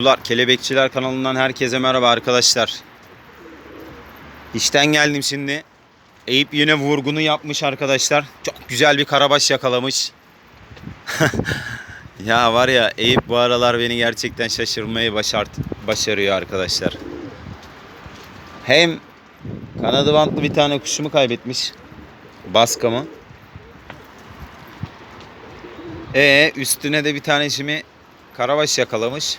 Merhabalar, Kelebekçiler kanalından herkese merhaba arkadaşlar. İşten geldim şimdi. Eyüp yine vurgunu yapmış arkadaşlar. Çok güzel bir karabaş yakalamış. ya var ya Eyüp bu aralar beni gerçekten şaşırmayı başart başarıyor arkadaşlar. Hem kanadı bantlı bir tane kuşumu kaybetmiş. Baskamı. E üstüne de bir tane karabaş yakalamış.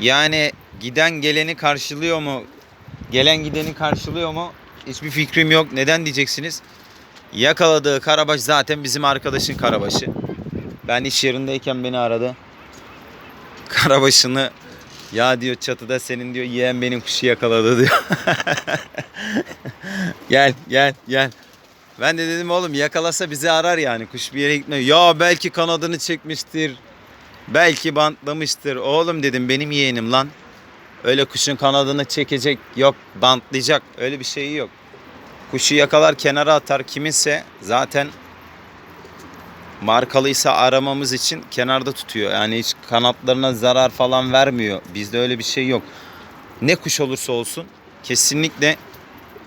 Yani giden geleni karşılıyor mu? Gelen gideni karşılıyor mu? Hiçbir fikrim yok. Neden diyeceksiniz? Yakaladığı karabaş zaten bizim arkadaşın karabaşı. Ben iş yerindeyken beni aradı. Karabaşını ya diyor çatıda senin diyor yeğen benim kuşu yakaladı diyor. gel gel gel. Ben de dedim oğlum yakalasa bizi arar yani kuş bir yere gitmiyor. Ya belki kanadını çekmiştir. Belki bantlamıştır. Oğlum dedim benim yeğenim lan. Öyle kuşun kanadını çekecek yok bantlayacak öyle bir şey yok. Kuşu yakalar kenara atar kiminse zaten markalıysa aramamız için kenarda tutuyor. Yani hiç kanatlarına zarar falan vermiyor. Bizde öyle bir şey yok. Ne kuş olursa olsun kesinlikle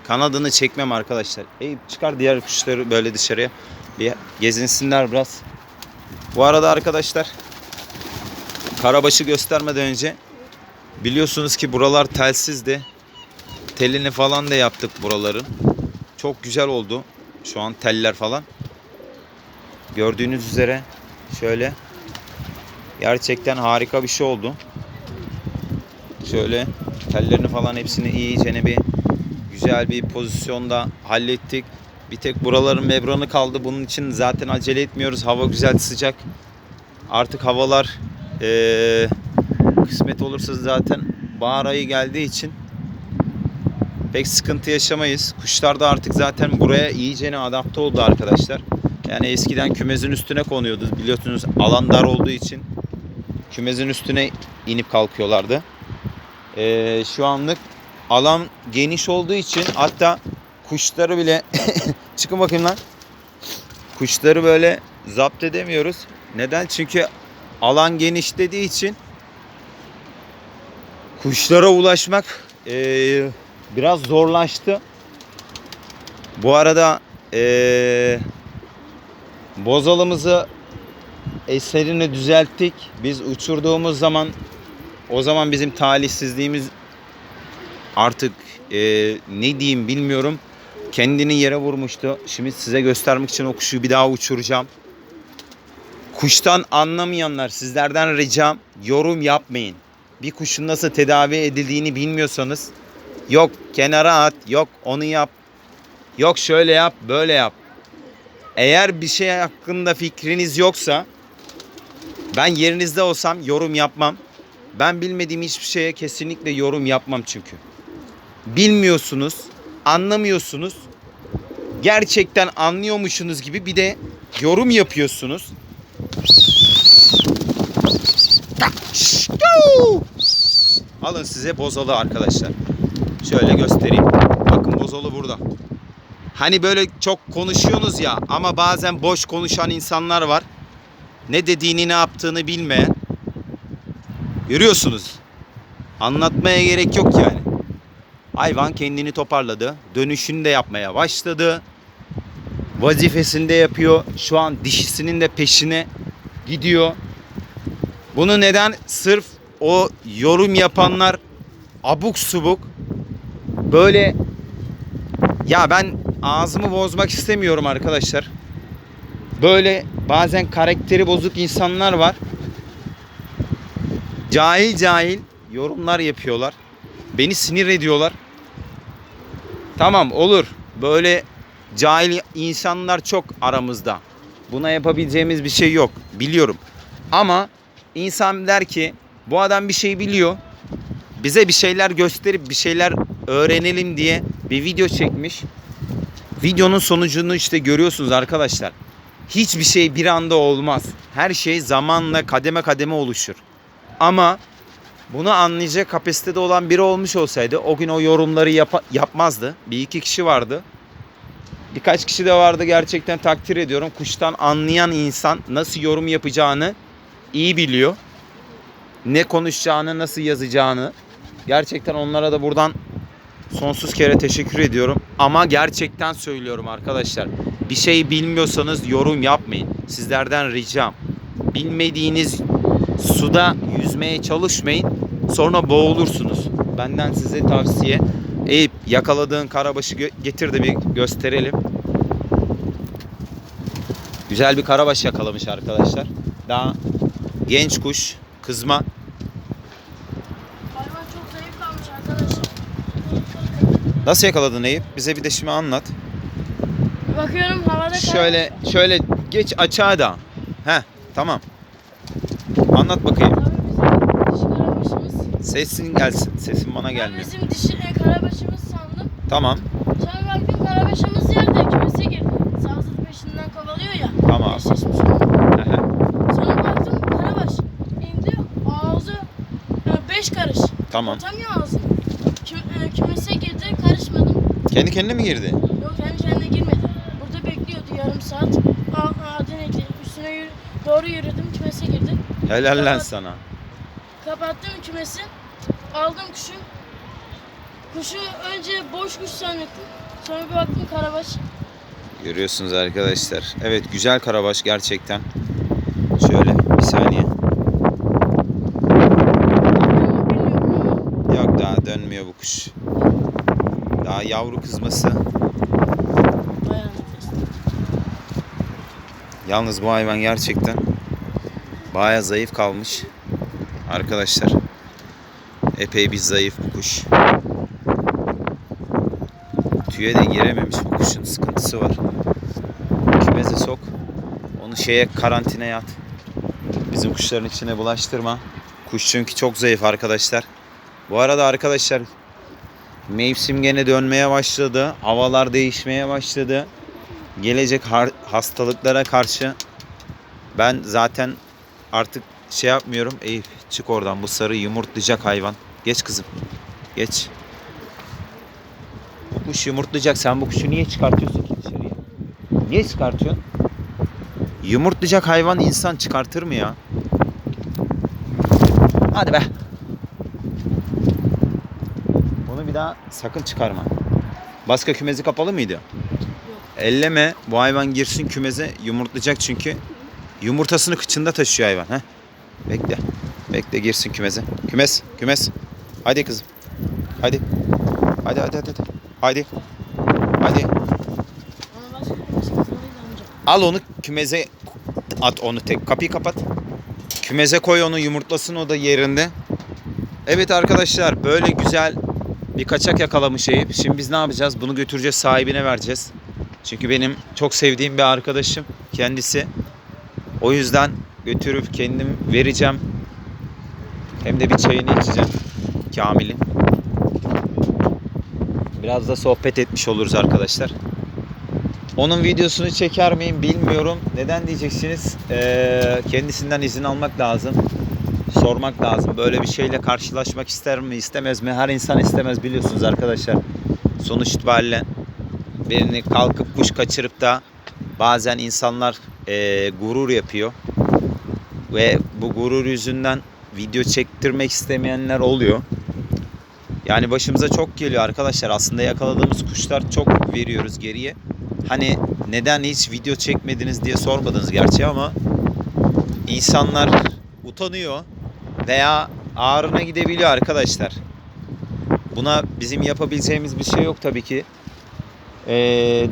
kanadını çekmem arkadaşlar. Ey çıkar diğer kuşları böyle dışarıya bir gezinsinler biraz. Bu arada arkadaşlar Karabaş'ı göstermeden önce biliyorsunuz ki buralar telsizdi. Telini falan da yaptık buraların. Çok güzel oldu. Şu an teller falan. Gördüğünüz üzere şöyle gerçekten harika bir şey oldu. Şöyle tellerini falan hepsini iyice bir güzel bir pozisyonda hallettik. Bir tek buraların membranı kaldı. Bunun için zaten acele etmiyoruz. Hava güzel sıcak. Artık havalar ee, kısmet olursa zaten bahar ayı geldiği için pek sıkıntı yaşamayız. Kuşlar da artık zaten buraya iyicene adapte oldu arkadaşlar. Yani eskiden kümezin üstüne konuyordu. Biliyorsunuz alan dar olduğu için kümezin üstüne inip kalkıyorlardı. Ee, şu anlık alan geniş olduğu için hatta kuşları bile çıkın bakayım lan. Kuşları böyle zapt edemiyoruz. Neden? Çünkü alan genişlediği için kuşlara ulaşmak eee, biraz zorlaştı. Bu arada eee bozalımızı eserini düzelttik. Biz uçurduğumuz zaman o zaman bizim talihsizliğimiz artık eee, ne diyeyim bilmiyorum. Kendini yere vurmuştu. Şimdi size göstermek için o kuşu bir daha uçuracağım. Kuştan anlamayanlar sizlerden ricam yorum yapmayın. Bir kuşun nasıl tedavi edildiğini bilmiyorsanız yok kenara at, yok onu yap, yok şöyle yap, böyle yap. Eğer bir şey hakkında fikriniz yoksa ben yerinizde olsam yorum yapmam. Ben bilmediğim hiçbir şeye kesinlikle yorum yapmam çünkü. Bilmiyorsunuz, anlamıyorsunuz. Gerçekten anlıyormuşsunuz gibi bir de yorum yapıyorsunuz. Alın size bozalı arkadaşlar. Şöyle göstereyim. Bakın bozalı burada. Hani böyle çok konuşuyorsunuz ya ama bazen boş konuşan insanlar var. Ne dediğini ne yaptığını bilmeyen. Görüyorsunuz. Anlatmaya gerek yok yani. Hayvan kendini toparladı. Dönüşünü de yapmaya başladı. Vazifesini de yapıyor. Şu an dişisinin de peşine gidiyor. Bunu neden? Sırf o yorum yapanlar abuk subuk böyle ya ben ağzımı bozmak istemiyorum arkadaşlar. Böyle bazen karakteri bozuk insanlar var. Cahil cahil yorumlar yapıyorlar. Beni sinir ediyorlar. Tamam olur. Böyle cahil insanlar çok aramızda. Buna yapabileceğimiz bir şey yok. Biliyorum. Ama insan der ki bu adam bir şey biliyor. Bize bir şeyler gösterip bir şeyler öğrenelim diye bir video çekmiş. Videonun sonucunu işte görüyorsunuz arkadaşlar. Hiçbir şey bir anda olmaz. Her şey zamanla kademe kademe oluşur. Ama bunu anlayacak kapasitede olan biri olmuş olsaydı o gün o yorumları yapa- yapmazdı. Bir iki kişi vardı. Birkaç kişi de vardı gerçekten takdir ediyorum. Kuştan anlayan insan nasıl yorum yapacağını iyi biliyor. ne konuşacağını, nasıl yazacağını. Gerçekten onlara da buradan sonsuz kere teşekkür ediyorum. Ama gerçekten söylüyorum arkadaşlar. Bir şey bilmiyorsanız yorum yapmayın. Sizlerden ricam. Bilmediğiniz suda yüzmeye çalışmayın. Sonra boğulursunuz. Benden size tavsiye. Eyüp yakaladığın karabaşı getir de bir gösterelim. Güzel bir karabaş yakalamış arkadaşlar. Daha genç kuş, kızma. Hayvan çok zayıf kalmış arkadaşlar. Nasıl yakaladın Eyüp? Bize bir de şimdi anlat. Bakıyorum havada Şöyle şöyle geç açığa da. He tamam. Anlat bakayım. Abi bizim dişi karabaşımız. Sesin gelsin. Sesin bana Ben gelmiyor. bizim dişi e, karabaşımız sandım. Tamam. Sonra baktım karabaşımız yerde kümese girdi. Sağsız peşinden kovalıyor ya. Tamam. Eşleşmiş onunla. Aha, Sonra baktım karabaş indi ağzı 5 karış. Tamam. Atamıyor ağzını. E, kümese girdi karışmadım. Kendi kendine mi girdi? Yok kendi kendine girmedi. Burada bekliyordu yarım saat. Aa, aa denekli. Üstüne yürü, doğru yürüdüm kümese girdi. Helal lan Kapat. sana. Kapattım kümesi. Aldım kuşu. Kuşu önce boş kuş zannettim. Sonra bir baktım karabaş. Görüyorsunuz arkadaşlar. Evet güzel karabaş gerçekten. Şöyle bir saniye. Bilmiyorum, bilmiyorum ama Yok daha dönmüyor bu kuş. Yavru kızması. Yalnız bu hayvan gerçekten baya zayıf kalmış. Arkadaşlar. Epey bir zayıf bu kuş. Tüye de girememiş bu kuşun sıkıntısı var. Kümeze sok. Onu şeye karantinaya at. Bizim kuşların içine bulaştırma. Kuş çünkü çok zayıf arkadaşlar. Bu arada arkadaşlar mevsim gene dönmeye başladı. Havalar değişmeye başladı. Gelecek hastalıklara karşı ben zaten artık şey yapmıyorum. Eyüp çık oradan bu sarı yumurtlayacak hayvan. Geç kızım. Geç. Bu kuş yumurtlayacak. Sen bu kuşu niye çıkartıyorsun ki dışarıya? Niye çıkartıyorsun? Yumurtlayacak hayvan insan çıkartır mı ya? Hadi be. Daha sakın çıkarma. Başka kümesi kapalı mıydı? Elleme. Bu hayvan girsin kümeze yumurtlayacak çünkü. Yumurtasını kıçında taşıyor hayvan. Heh. Bekle. Bekle girsin kümeze. Kümes. Kümes. Hadi kızım. Hadi. Hadi hadi hadi. Hadi. Hadi. Al onu kümeze at onu tek. Kapıyı kapat. Kümeze koy onu yumurtlasın o da yerinde. Evet arkadaşlar böyle güzel bir kaçak yakalamış Eyüp. Şimdi biz ne yapacağız? Bunu götüreceğiz sahibine vereceğiz. Çünkü benim çok sevdiğim bir arkadaşım kendisi. O yüzden götürüp kendim vereceğim. Hem de bir çayını içeceğim. Kamil'in. Biraz da sohbet etmiş oluruz arkadaşlar. Onun videosunu çeker miyim bilmiyorum. Neden diyeceksiniz? Ee, kendisinden izin almak lazım. Sormak lazım. Böyle bir şeyle karşılaşmak ister mi istemez mi? Her insan istemez biliyorsunuz arkadaşlar. Sonuç itibariyle birini kalkıp kuş kaçırıp da bazen insanlar ee, gurur yapıyor. Ve bu gurur yüzünden video çektirmek istemeyenler oluyor. Yani başımıza çok geliyor arkadaşlar. Aslında yakaladığımız kuşlar çok veriyoruz geriye. Hani neden hiç video çekmediniz diye sormadınız gerçi ama insanlar utanıyor veya ağrına gidebiliyor arkadaşlar. Buna bizim yapabileceğimiz bir şey yok tabii ki. Ee,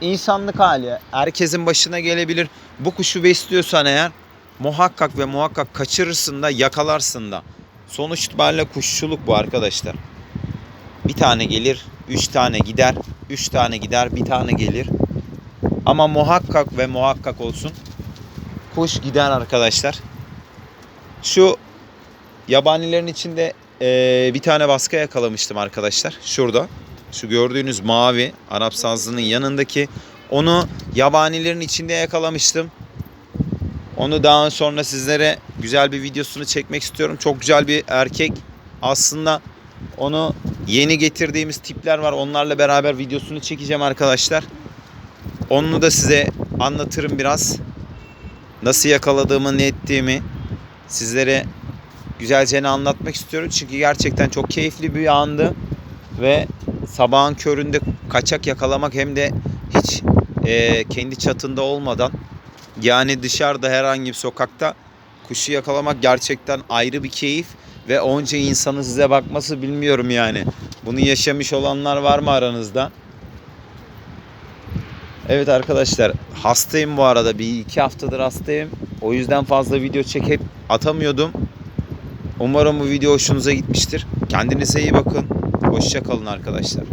insanlık hali. Herkesin başına gelebilir. Bu kuşu besliyorsan eğer muhakkak ve muhakkak kaçırırsın da yakalarsın da. Sonuç itibariyle kuşçuluk bu arkadaşlar. Bir tane gelir, üç tane gider, üç tane gider, bir tane gelir. Ama muhakkak ve muhakkak olsun kuş gider arkadaşlar. Şu yabanilerin içinde eee, bir tane baska yakalamıştım arkadaşlar. Şurada. Şu gördüğünüz mavi Arap sazlının yanındaki onu yabanilerin içinde yakalamıştım. Onu daha sonra sizlere güzel bir videosunu çekmek istiyorum. Çok güzel bir erkek. Aslında onu yeni getirdiğimiz tipler var. Onlarla beraber videosunu çekeceğim arkadaşlar. Onu da size anlatırım biraz. Nasıl yakaladığımı, ne ettiğimi sizlere güzelce anlatmak istiyorum. Çünkü gerçekten çok keyifli bir andı. Ve sabahın köründe kaçak yakalamak hem de hiç e, kendi çatında olmadan yani dışarıda herhangi bir sokakta kuşu yakalamak gerçekten ayrı bir keyif ve onca insanın size bakması bilmiyorum yani. Bunu yaşamış olanlar var mı aranızda? Evet arkadaşlar hastayım bu arada bir iki haftadır hastayım. O yüzden fazla video çekip atamıyordum. Umarım bu video hoşunuza gitmiştir. Kendinize iyi bakın. Hoşça kalın arkadaşlar.